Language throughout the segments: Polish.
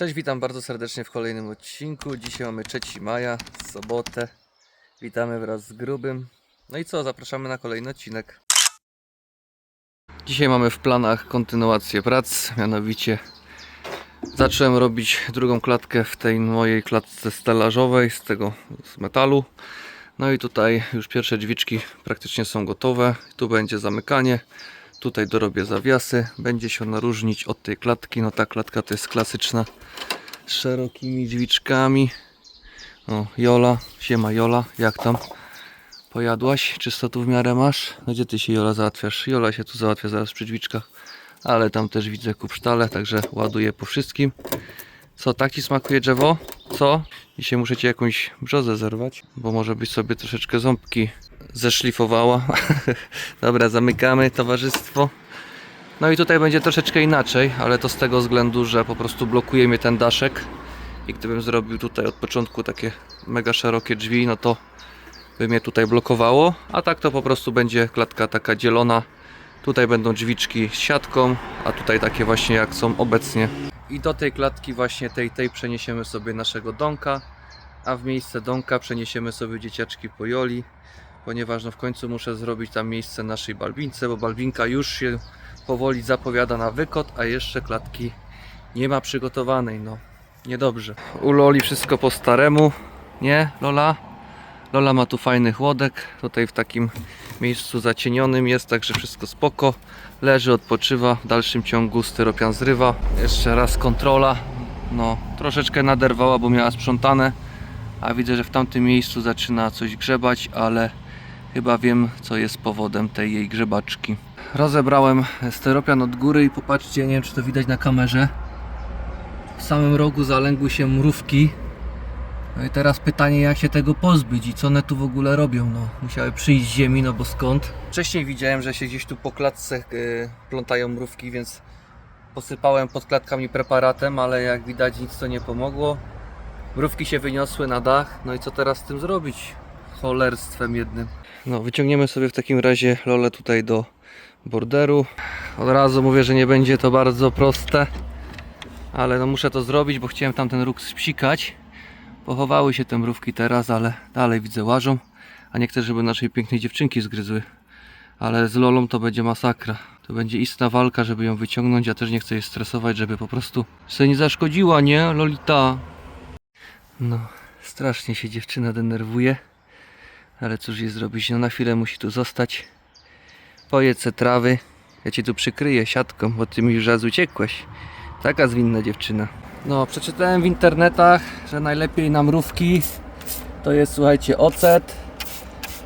Cześć, witam bardzo serdecznie w kolejnym odcinku. Dzisiaj mamy 3 maja, sobotę. Witamy wraz z Grubym. No i co, zapraszamy na kolejny odcinek. Dzisiaj mamy w planach kontynuację prac, mianowicie zacząłem robić drugą klatkę w tej mojej klatce stelażowej z tego z metalu. No i tutaj już pierwsze drzwiczki praktycznie są gotowe. Tu będzie zamykanie. Tutaj dorobię zawiasy. Będzie się ona różnić od tej klatki. No ta klatka to jest klasyczna z szerokimi drzwiczkami. O, Jola, siema Jola, jak tam? Pojadłaś? Czysto tu w miarę masz? No gdzie ty się Jola załatwiasz? Jola się tu załatwia zaraz przy drzwiczkach. Ale tam też widzę kupsztale, także ładuję po wszystkim. Co, tak ci smakuje drzewo? Co? Dzisiaj muszę ci jakąś brzozę zerwać, bo może byś sobie troszeczkę ząbki zeszlifowała. Dobra, zamykamy towarzystwo. No i tutaj będzie troszeczkę inaczej, ale to z tego względu, że po prostu blokuje mnie ten daszek. I gdybym zrobił tutaj od początku takie mega szerokie drzwi, no to by mnie tutaj blokowało. A tak to po prostu będzie klatka taka dzielona. Tutaj będą drzwiczki z siatką, a tutaj takie właśnie jak są obecnie. I do tej klatki właśnie tej, tej przeniesiemy sobie naszego donka, a w miejsce donka przeniesiemy sobie dzieciaczki po Joli, ponieważ no w końcu muszę zrobić tam miejsce naszej balbince, bo balbinka już się powoli zapowiada na wykot, a jeszcze klatki nie ma przygotowanej, no niedobrze. U Loli wszystko po staremu, nie Lola? Lola ma tu fajny chłodek, tutaj w takim miejscu zacienionym jest, także wszystko spoko. Leży, odpoczywa, w dalszym ciągu styropian zrywa. Jeszcze raz kontrola, no troszeczkę naderwała, bo miała sprzątane, a widzę, że w tamtym miejscu zaczyna coś grzebać, ale chyba wiem, co jest powodem tej jej grzebaczki. Rozebrałem styropian od góry i popatrzcie, nie wiem, czy to widać na kamerze. W samym rogu zalęgły się mrówki, no i teraz pytanie, jak się tego pozbyć i co one tu w ogóle robią? No, musiały przyjść z ziemi, no bo skąd? Wcześniej widziałem, że się gdzieś tu po klatce yy, plątają mrówki, więc posypałem pod klatkami preparatem, ale jak widać nic to nie pomogło. Mrówki się wyniosły na dach, no i co teraz z tym zrobić? Cholerstwem jednym. No, wyciągniemy sobie w takim razie Lolę tutaj do borderu. Od razu mówię, że nie będzie to bardzo proste, ale no muszę to zrobić, bo chciałem tamten róg spsikać. Pochowały się te mrówki teraz, ale dalej widzę łażą. A nie chcę, żeby naszej pięknej dziewczynki zgryzły. Ale z Lolą to będzie masakra. To będzie istna walka, żeby ją wyciągnąć. Ja też nie chcę jej stresować, żeby po prostu sobie nie zaszkodziła, nie? Lolita. No, strasznie się dziewczyna denerwuje. Ale cóż jej zrobić? No na chwilę musi tu zostać. Pojedz trawy. Ja cię tu przykryję siatką, bo ty mi już raz uciekłeś. Taka zwinna dziewczyna. No, przeczytałem w internetach, że najlepiej na mrówki to jest, słuchajcie, ocet,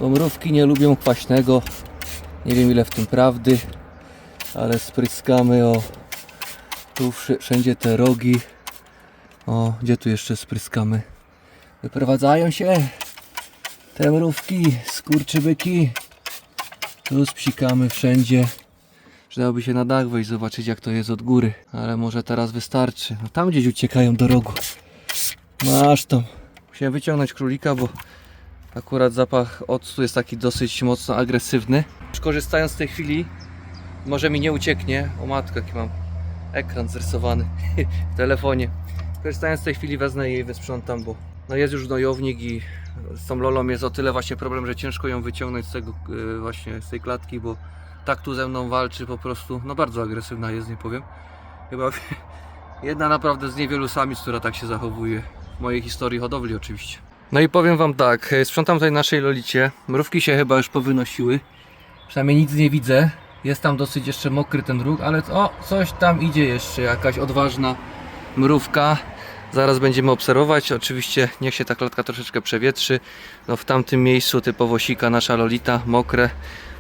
bo mrówki nie lubią kwaśnego. Nie wiem ile w tym prawdy, ale spryskamy o tu wszędzie te rogi. O, gdzie tu jeszcze spryskamy? Wyprowadzają się te mrówki, skurczybyki. Tu spsikamy wszędzie. Przydałoby się na dach wejść, zobaczyć jak to jest od góry. Ale może teraz wystarczy. No tam gdzieś uciekają do rogu. Masz tam. Musiałem wyciągnąć królika, bo akurat zapach octu jest taki dosyć mocno agresywny. Korzystając z tej chwili, może mi nie ucieknie. O matko, jaki mam ekran zrysowany w telefonie. Korzystając z tej chwili wezmę jej wysprzątam, bo no jest już gnojownik i z tą Lolą jest o tyle właśnie problem, że ciężko ją wyciągnąć z tego yy, właśnie z tej klatki, bo tak tu ze mną walczy po prostu, no bardzo agresywna jest, nie powiem. Chyba jedna naprawdę z niewielu samic, która tak się zachowuje. W mojej historii hodowli oczywiście. No i powiem wam tak, e, sprzątam tutaj naszej lolicie. Mrówki się chyba już powynosiły. Przynajmniej nic nie widzę. Jest tam dosyć jeszcze mokry ten róg, ale o, coś tam idzie jeszcze, jakaś odważna mrówka. Zaraz będziemy obserwować. Oczywiście niech się ta klatka troszeczkę przewietrzy. No w tamtym miejscu typowo sika nasza lolita, mokre.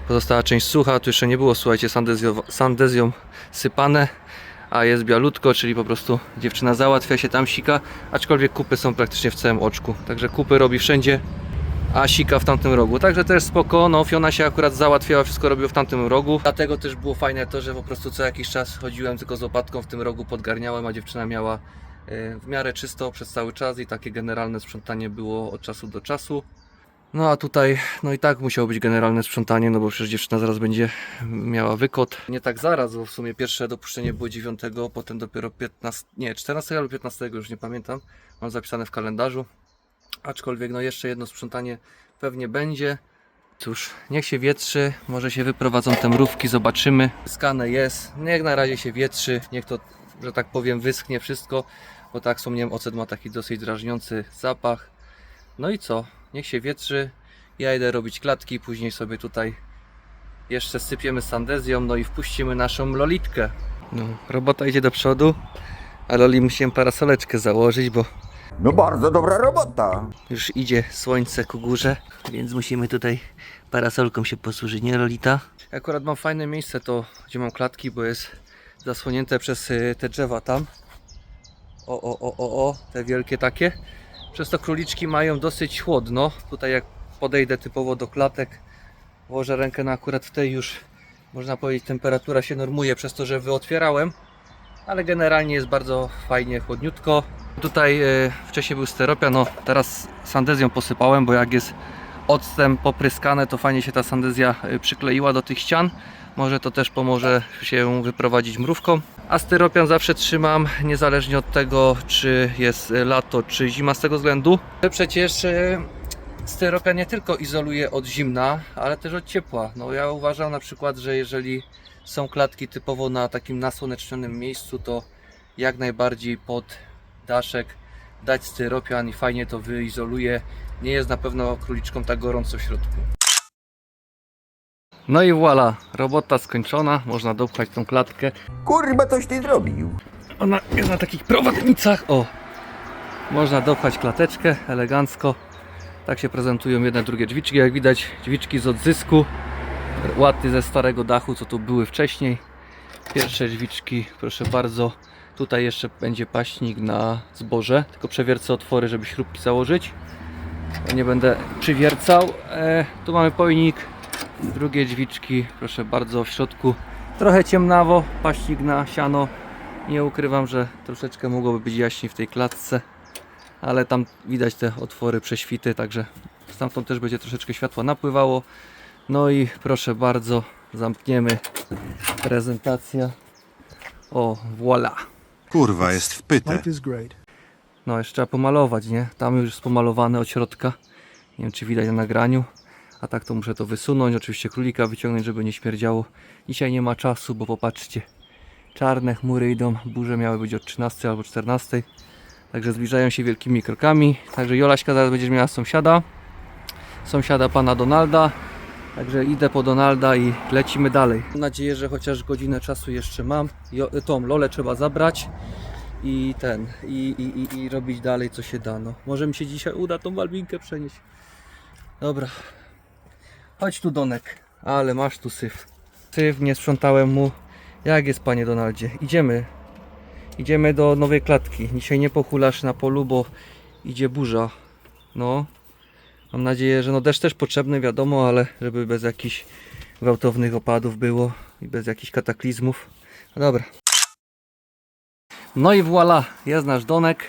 Pozostała część sucha, tu jeszcze nie było, słuchajcie, sandezją, sandezją sypane, a jest bialutko, czyli po prostu dziewczyna załatwia się tam, sika, aczkolwiek kupy są praktycznie w całym oczku, także kupy robi wszędzie, a sika w tamtym rogu, także też spoko, no Fiona się akurat załatwiała, wszystko robiło w tamtym rogu, dlatego też było fajne to, że po prostu co jakiś czas chodziłem tylko z łopatką w tym rogu, podgarniałem, a dziewczyna miała w miarę czysto przez cały czas i takie generalne sprzątanie było od czasu do czasu. No a tutaj, no i tak musiało być generalne sprzątanie, no bo przecież dziewczyna zaraz będzie miała wykot. Nie tak zaraz, bo w sumie pierwsze dopuszczenie było 9, potem dopiero 15, nie 14 albo 15, już nie pamiętam. Mam zapisane w kalendarzu. Aczkolwiek no jeszcze jedno sprzątanie pewnie będzie. Cóż, niech się wietrzy, może się wyprowadzą te mrówki, zobaczymy. Skane jest, niech na razie się wietrzy, niech to, że tak powiem, wyschnie wszystko, bo tak wspomniałem, ocet ma taki dosyć drażniący zapach. No i co, niech się wietrzy, ja idę robić klatki, później sobie tutaj jeszcze sypiemy sandezją, no i wpuścimy naszą lolitkę. No, robota idzie do przodu, a Loli musiałem parasoleczkę założyć, bo No bardzo dobra robota. już idzie słońce ku górze, więc musimy tutaj parasolką się posłużyć, nie Lolita? Akurat mam fajne miejsce to, gdzie mam klatki, bo jest zasłonięte przez y, te drzewa tam. O, o, o, o, o, te wielkie takie. Przez to króliczki mają dosyć chłodno. Tutaj jak podejdę typowo do klatek, włożę rękę na akurat w tej już, można powiedzieć, temperatura się normuje przez to, że wyotwierałem. Ale generalnie jest bardzo fajnie, chłodniutko. Tutaj e, wcześniej był steropian, no teraz sandezją posypałem, bo jak jest octem popryskane, to fajnie się ta sandezja e, przykleiła do tych ścian. Może to też pomoże się wyprowadzić mrówką. A styropian zawsze trzymam, niezależnie od tego, czy jest lato, czy zima, z tego względu, że przecież e, styropian nie tylko izoluje od zimna, ale też od ciepła. No ja uważam na przykład, że jeżeli są klatki typowo na takim nasłonecznionym miejscu, to jak najbardziej pod daszek dać styropian i fajnie to wyizoluje. Nie jest na pewno króliczkom tak gorąco w środku. No i voilà, robota skończona, można dopchać tą klatkę. Kurwa, coś ty zrobił. Ona jest na takich prowadnicach, o! Można dopchać klateczkę elegancko. Tak się prezentują jedne, drugie drzwiczki. Jak widać, drzwiczki z odzysku. Łaty ze starego dachu, co tu były wcześniej. Pierwsze drzwiczki, proszę bardzo. Tutaj jeszcze będzie paśnik na zboże. Tylko przewiercę otwory, żeby śrubki założyć. Nie będę przywiercał. E, tu mamy pojnik. Drugie drzwiczki, proszę bardzo, w środku trochę ciemnawo, paśnik na siano. Nie ukrywam, że troszeczkę mogłoby być jaśniej w tej klatce, ale tam widać te otwory, prześwity, także stamtąd też będzie troszeczkę światła napływało. No i proszę bardzo, zamkniemy prezentacja. O, voilà. Kurwa, jest wpyte. No, jeszcze trzeba pomalować, nie? Tam już jest pomalowane od środka. Nie wiem, czy widać na nagraniu. A tak to muszę to wysunąć. Oczywiście królika wyciągnąć, żeby nie śmierdziało. Dzisiaj nie ma czasu, bo popatrzcie. Czarne chmury idą. Burze miały być od 13 albo 14. Także zbliżają się wielkimi krokami. Także Jolaśka zaraz będziesz miała sąsiada. Sąsiada pana Donalda. Także idę po Donalda i lecimy dalej. Mam nadzieję, że chociaż godzinę czasu jeszcze mam. Jo, tą Lolę trzeba zabrać i ten, i, i, i, i robić dalej co się da. No. Może mi się dzisiaj uda tą Malwinkę przenieść. Dobra. Chodź tu Donek. Ale masz tu syf. Syf, nie sprzątałem mu. Jak jest panie Donaldzie? Idziemy. Idziemy do nowej klatki. Dzisiaj nie pochulasz na polu, bo idzie burza. No. Mam nadzieję, że no deszcz też potrzebny, wiadomo, ale żeby bez jakichś gwałtownych opadów było i bez jakichś kataklizmów. No dobra. No i voilà, jest nasz donek.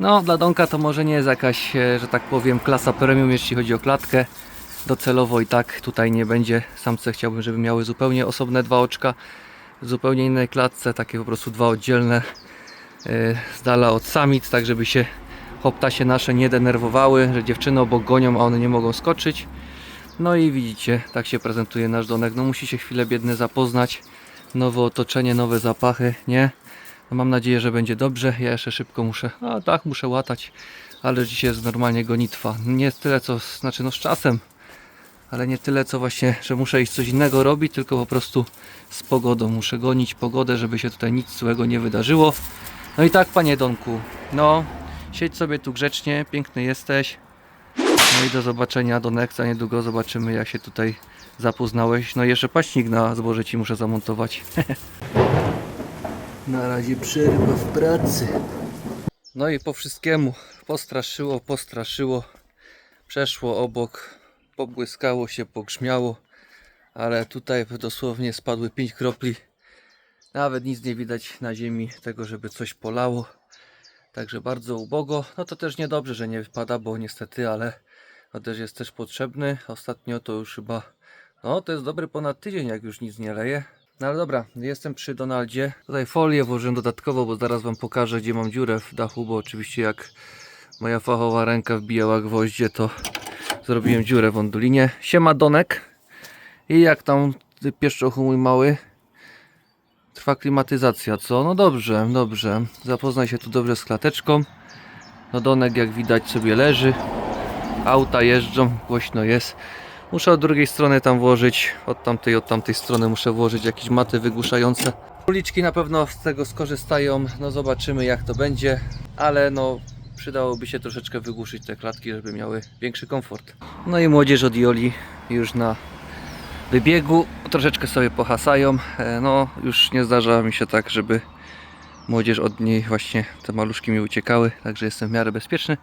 No, dla donka to może nie jest jakaś, e, że tak powiem, klasa premium, jeśli chodzi o klatkę. Docelowo i tak tutaj nie będzie. Samce chciałbym, żeby miały zupełnie osobne dwa oczka, w zupełnie innej klatce, takie po prostu dwa oddzielne, e, z dala od samic, tak żeby się hoptasie nasze nie denerwowały, że dziewczyny obok gonią, a one nie mogą skoczyć. No i widzicie, tak się prezentuje nasz donek. No musi się chwilę biedny zapoznać. Nowe otoczenie, nowe zapachy, nie? No mam nadzieję, że będzie dobrze. Ja jeszcze szybko muszę, a tak, muszę łatać, ale dzisiaj jest normalnie gonitwa. Nie tyle co, znaczy no z czasem, ale nie tyle co właśnie, że muszę iść coś innego robić, tylko po prostu z pogodą. Muszę gonić pogodę, żeby się tutaj nic złego nie wydarzyło. No i tak, panie Donku, no siedź sobie tu grzecznie, piękny jesteś. No i do zobaczenia do Nexa, niedługo zobaczymy jak się tutaj zapoznałeś. No i jeszcze paśnik na zboże ci muszę zamontować. Na razie przerwa w pracy. No i po wszystkiemu postraszyło, postraszyło. Przeszło obok, pobłyskało się, pogrzmiało. Ale tutaj dosłownie spadły 5 kropli. Nawet nic nie widać na ziemi tego, żeby coś polało. Także bardzo ubogo. No to też niedobrze, że nie wypada, bo niestety, ale też jest też potrzebny. Ostatnio to już chyba, no to jest dobry ponad tydzień, jak już nic nie leje. No ale dobra, jestem przy Donaldzie. Tutaj folię włożyłem dodatkowo, bo zaraz wam pokażę, gdzie mam dziurę w dachu, bo oczywiście jak moja fachowa ręka wbijała gwoździe, to zrobiłem dziurę w ondulinie. Siema Donek. I jak tam pieszczochu mój mały? Trwa klimatyzacja, co? No dobrze, dobrze. Zapoznaj się tu dobrze z klateczką. No Donek jak widać sobie leży. Auta jeżdżą, głośno jest. Muszę od drugiej strony tam włożyć, od tamtej, od tamtej strony muszę włożyć jakieś maty wygłuszające. Uliczki na pewno z tego skorzystają, no zobaczymy jak to będzie, ale no przydałoby się troszeczkę wygłuszyć te klatki, żeby miały większy komfort. No i młodzież od Joli już na wybiegu, troszeczkę sobie pohasają. E, No już nie zdarza mi się tak, żeby młodzież od niej właśnie te maluszki mi uciekały, także jestem w miarę bezpieczny.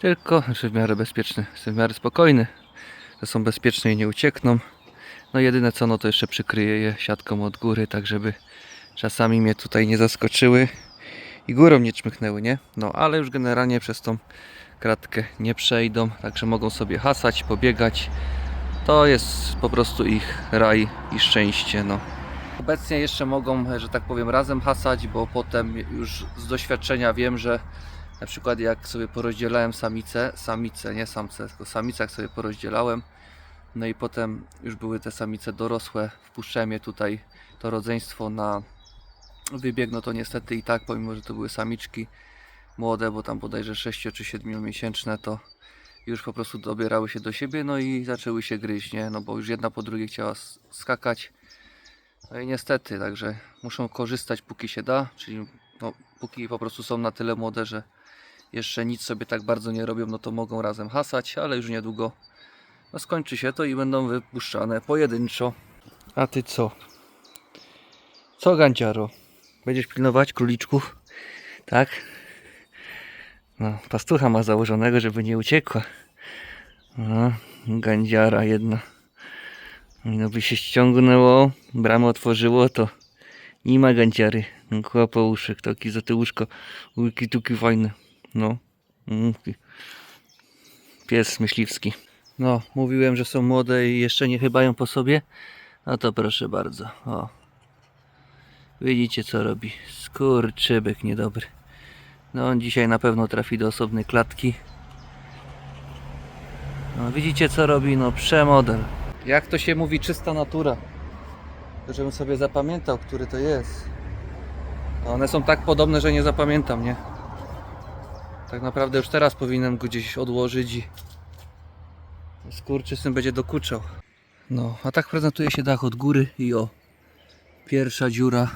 Tylko, znaczy w miarę bezpieczny, jestem w miarę spokojny, że są bezpieczne i nie uciekną. No jedyne co, no to jeszcze przykryję je siatką od góry, tak żeby czasami mnie tutaj nie zaskoczyły i górą nie czmychnęły, nie? No ale już generalnie przez tą kratkę nie przejdą, także mogą sobie hasać, pobiegać. To jest po prostu ich raj i szczęście, no. Obecnie jeszcze mogą, że tak powiem, razem hasać, bo potem już z doświadczenia wiem, że na przykład jak sobie porozdzielałem samice, samice, nie samce, tylko samice jak sobie porozdzielałem, no i potem już były te samice dorosłe, wpuszczałem je tutaj, to rodzeństwo na wybieg, no to niestety i tak, pomimo że to były samiczki młode, bo tam bodajże 6 czy 7 miesięczne, to już po prostu dobierały się do siebie, no i zaczęły się gryźć, nie? No bo już jedna po drugiej chciała skakać. No i niestety, także muszą korzystać póki się da, czyli no, póki po prostu są na tyle młode, że jeszcze nic sobie tak bardzo nie robią, no to mogą razem hasać, ale już niedługo no, skończy się to i będą wypuszczane pojedynczo. A ty co? Co Ganciaro? Będziesz pilnować króliczków? Tak? No, pastucha ma założonego, żeby nie uciekła. No, gandziara jedna. No by się ściągnęło, bramę otworzyło, to nie ma ganciary. Kłapa uszek, taki za te łóżko. Łyki tuki fajne. No. Pies myśliwski. No, mówiłem, że są młode i jeszcze nie chybają po sobie. No to proszę bardzo. O. Widzicie co robi. Skurczybyk niedobry. No on dzisiaj na pewno trafi do osobnej klatki. No widzicie co robi? No przemodel. Jak to się mówi czysta natura. To żebym sobie zapamiętał, który to jest. A one są tak podobne, że nie zapamiętam, nie? Tak naprawdę już teraz powinienem go gdzieś odłożyć i skurczysyn będzie dokuczał. No, a tak prezentuje się dach od góry i o, pierwsza dziura,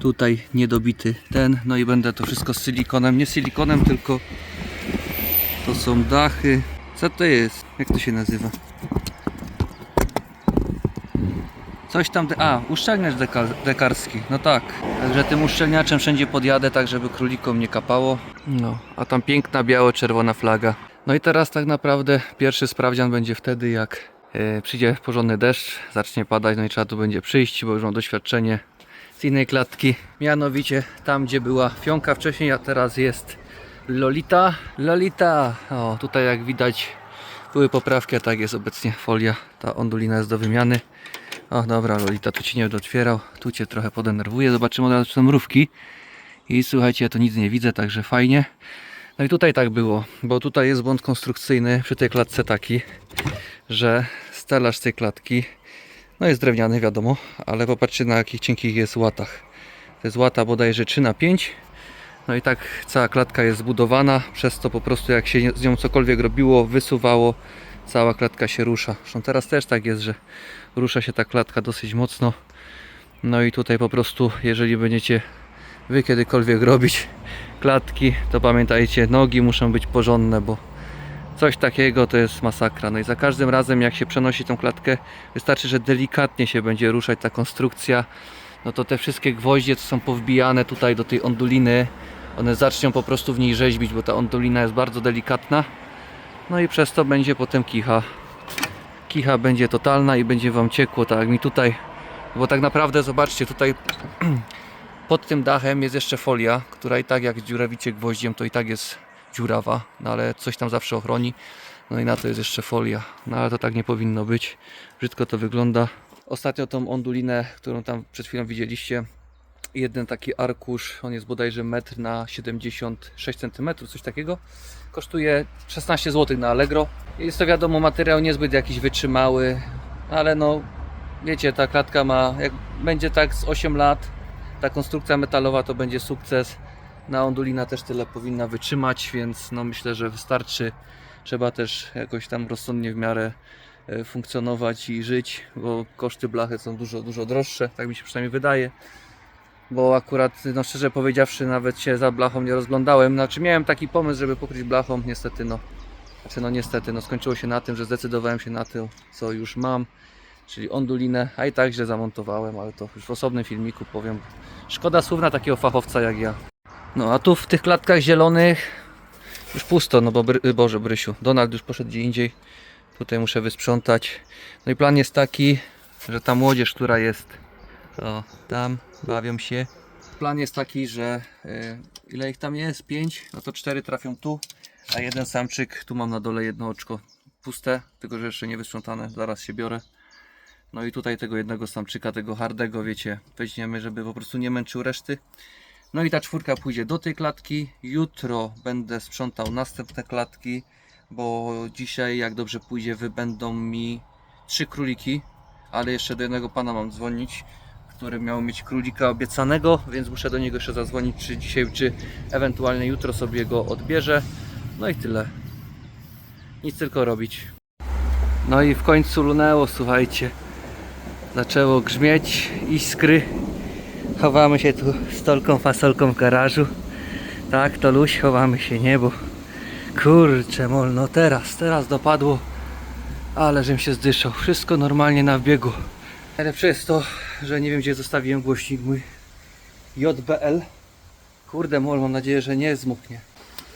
tutaj niedobity ten, no i będę to wszystko z silikonem, nie silikonem, tylko to są dachy. Co to jest? Jak to się nazywa? Coś tam, de- a, uszczelniacz deka- dekarski, no tak. Także tym uszczelniaczem wszędzie podjadę, tak żeby królikom nie kapało. No, a tam piękna biało-czerwona flaga. No i teraz tak naprawdę pierwszy sprawdzian będzie wtedy, jak przyjdzie porządny deszcz, zacznie padać, no i trzeba tu będzie przyjść, bo już mam doświadczenie z innej klatki. Mianowicie tam, gdzie była fionka wcześniej, a teraz jest Lolita. Lolita! O, tutaj jak widać były poprawki, a tak jest obecnie folia. Ta ondulina jest do wymiany. O dobra, Lolita, tu ci nie otwierał. Tu cię trochę podenerwuję. Zobaczymy od razu, czy są mrówki. I słuchajcie, ja tu nic nie widzę, także fajnie. No i tutaj tak było, bo tutaj jest błąd konstrukcyjny przy tej klatce taki, że stelaż tej klatki, no jest drewniany wiadomo, ale popatrzcie na jakich cienkich jest łatach. To jest łata bodajże 3 na 5 no i tak cała klatka jest zbudowana, przez to po prostu jak się z nią cokolwiek robiło, wysuwało, cała klatka się rusza. Zresztą teraz też tak jest, że rusza się ta klatka dosyć mocno. No i tutaj po prostu, jeżeli będziecie wy kiedykolwiek robić klatki, to pamiętajcie, nogi muszą być porządne, bo coś takiego to jest masakra. No i za każdym razem jak się przenosi tą klatkę, wystarczy, że delikatnie się będzie ruszać ta konstrukcja, no to te wszystkie gwoździe, co są powbijane tutaj do tej onduliny, one zaczną po prostu w niej rzeźbić, bo ta ondulina jest bardzo delikatna. No i przez to będzie potem kicha. Kicha będzie totalna i będzie Wam ciekło, tak jak mi tutaj. Bo tak naprawdę, zobaczcie, tutaj pod tym dachem jest jeszcze folia, która i tak jak dziurawicie gwoździem, to i tak jest dziurawa, no ale coś tam zawsze ochroni. No i na to jest jeszcze folia. No ale to tak nie powinno być. Brzydko to wygląda. Ostatnio tą ondulinę, którą tam przed chwilą widzieliście, jeden taki arkusz, on jest bodajże metr na 76 cm, coś takiego. Kosztuje 16 zł na Allegro. Jest to wiadomo materiał niezbyt jakiś wytrzymały, ale no wiecie, ta klatka ma, jak będzie tak z 8 lat, ta konstrukcja metalowa to będzie sukces. Na ondulina też tyle powinna wytrzymać, więc no myślę, że wystarczy. Trzeba też jakoś tam rozsądnie w miarę e, funkcjonować i żyć, bo koszty blachy są dużo, dużo droższe, tak mi się przynajmniej wydaje. Bo akurat, no szczerze powiedziawszy, nawet się za blachą nie rozglądałem. Znaczy miałem taki pomysł, żeby pokryć blachą, niestety no. Znaczy no niestety, no skończyło się na tym, że zdecydowałem się na to, co już mam, czyli ondulinę, a i tak źle zamontowałem, ale to już w osobnym filmiku powiem. Szkoda słów na takiego fachowca jak ja. No a tu w tych klatkach zielonych już pusto, no bo Bry, Boże Brysiu, Donald już poszedł gdzie indziej. Tutaj muszę wysprzątać. No i plan jest taki, że ta młodzież, która jest o, tam, bawią się. Plan jest taki, że y, ile ich tam jest? 5, no to 4 trafią tu, a jeden samczyk, tu mam na dole jedno oczko puste, tylko że jeszcze nie wysprzątane, zaraz się biorę. No i tutaj tego jednego samczyka, tego hardego, wiecie, weźmiemy, żeby po prostu nie męczył reszty. No i ta czwórka pójdzie do tej klatki. Jutro będę sprzątał następne klatki, bo dzisiaj, jak dobrze pójdzie, wybędą mi trzy króliki, ale jeszcze do jednego pana mam dzwonić, który miał mieć królika obiecanego, więc muszę do niego jeszcze zadzwonić, czy dzisiaj, czy ewentualnie jutro sobie go odbierze. No i tyle. Nic tylko robić. No i w końcu lunęło, słuchajcie. Zaczęło grzmieć, iskry. Chowamy się tu stolką, fasolką w garażu. Tak, to luś, chowamy się, nie, bo kurczę, mol, no teraz, teraz dopadło, ale żem się zdyszał. Wszystko normalnie na biegu. Najlepsze jest to, że nie wiem gdzie zostawiłem głośnik mój JBL. Kurde, mol, mam nadzieję, że nie zmoknie.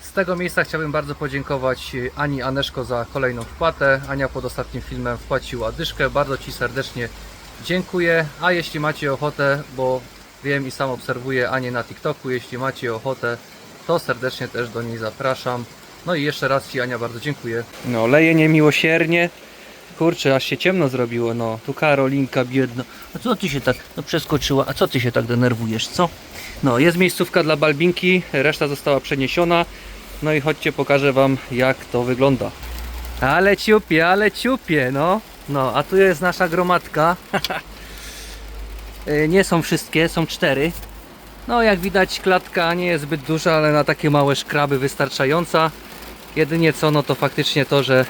Z tego miejsca chciałbym bardzo podziękować Ani Aneszko za kolejną wpłatę. Ania pod ostatnim filmem wpłaciła dyszkę. Bardzo Ci serdecznie dziękuję. A jeśli macie ochotę, bo wiem i sam obserwuję Anię na TikToku, jeśli macie ochotę, to serdecznie też do niej zapraszam. No i jeszcze raz Ci Ania bardzo dziękuję. No leje niemiłosiernie. Kurczę, aż się ciemno zrobiło, no. Tu Karolinka biedna. A co ty się tak, no przeskoczyła, a co ty się tak denerwujesz, co? No, jest miejscówka dla Balbinki, reszta została przeniesiona. No i chodźcie, pokażę Wam, jak to wygląda. Ale ciupie, ale ciupie, no. No, a tu jest nasza gromadka. Y, nie są wszystkie, są cztery. No, jak widać, klatka nie jest zbyt duża, ale na takie małe szkraby wystarczająca. Jedynie co, no to faktycznie to, że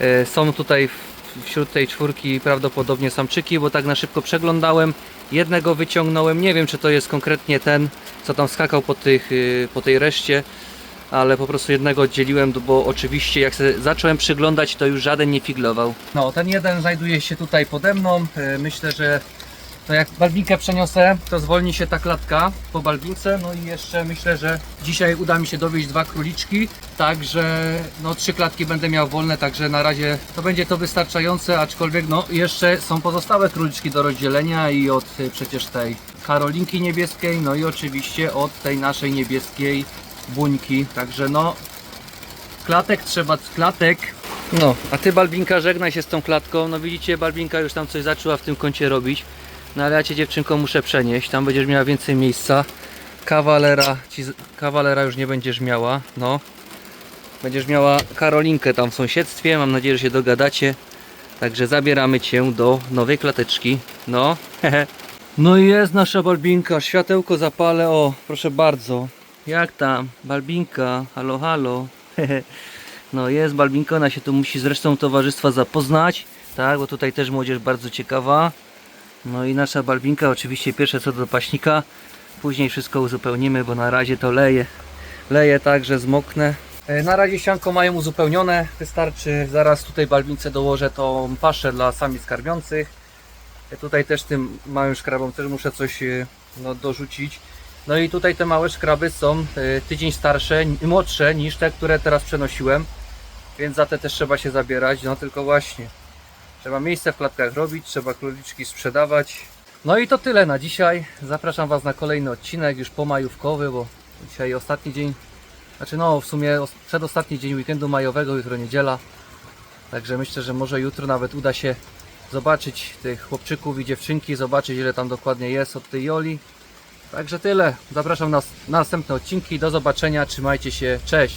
y, są tutaj wśród tej czwórki prawdopodobnie samczyki, bo tak na szybko przeglądałem. Jednego wyciągnąłem, nie wiem czy to jest konkretnie ten, co tam skakał po, tych, y, po tej reszcie, ale po prostu jednego oddzieliłem, bo oczywiście jak zacząłem przyglądać, to już żaden nie figlował. No, ten jeden znajduje się tutaj pode mną. Myślę, że to jak balbinkę przeniosę, to zwolni się ta klatka po balbince. No i jeszcze myślę, że dzisiaj uda mi się dowieść dwa króliczki. Także no trzy klatki będę miał wolne, także na razie to będzie to wystarczające, aczkolwiek no jeszcze są pozostałe króliczki do rozdzielenia i od y, przecież tej Karolinki niebieskiej, no i oczywiście od tej naszej niebieskiej buńki. Także no klatek trzeba, klatek. No, a ty Balbinka żegnaj się z tą klatką. No widzicie, Balbinka już tam coś zaczęła w tym kącie robić. No ale ja cię dziewczynko muszę przenieść, tam będziesz miała więcej miejsca. Kawalera, ci, kawalera już nie będziesz miała, no. Będziesz miała Karolinkę tam w sąsiedztwie, mam nadzieję, że się dogadacie. Także zabieramy cię do nowej klateczki, no. no i jest nasza Balbinka, światełko zapalę, o, proszę bardzo. Jak tam? Balbinka, halo, halo. no jest Balbinka, ona się tu musi z resztą towarzystwa zapoznać, tak, bo tutaj też młodzież bardzo ciekawa. No i nasza balbinka, oczywiście pierwsze co do paśnika, później wszystko uzupełnimy, bo na razie to leje. Leje tak, że zmoknę. E, Na razie sianko mają uzupełnione, wystarczy, zaraz tutaj balbince dołożę tą paszę dla samic karmiących. E, Tutaj też tym małym szkrabom też muszę coś e, no, dorzucić. No i tutaj te małe szkraby są tydzień starsze, młodsze niż te, które teraz przenosiłem. Więc za te też trzeba się zabierać, no tylko właśnie. Trzeba miejsce w klatkach robić, trzeba króliczki sprzedawać. No i to tyle na dzisiaj. Zapraszam Was na kolejny odcinek, już pomajówkowy, bo dzisiaj ostatni dzień Znaczy no, w sumie os- przedostatni dzień weekendu majowego, jutro niedziela. Także myślę, że może jutro nawet uda się zobaczyć tych chłopczyków i dziewczynki, zobaczyć ile tam dokładnie jest od tej Joli. Także tyle. Zapraszam na następne odcinki. Do zobaczenia. Trzymajcie się. Cześć.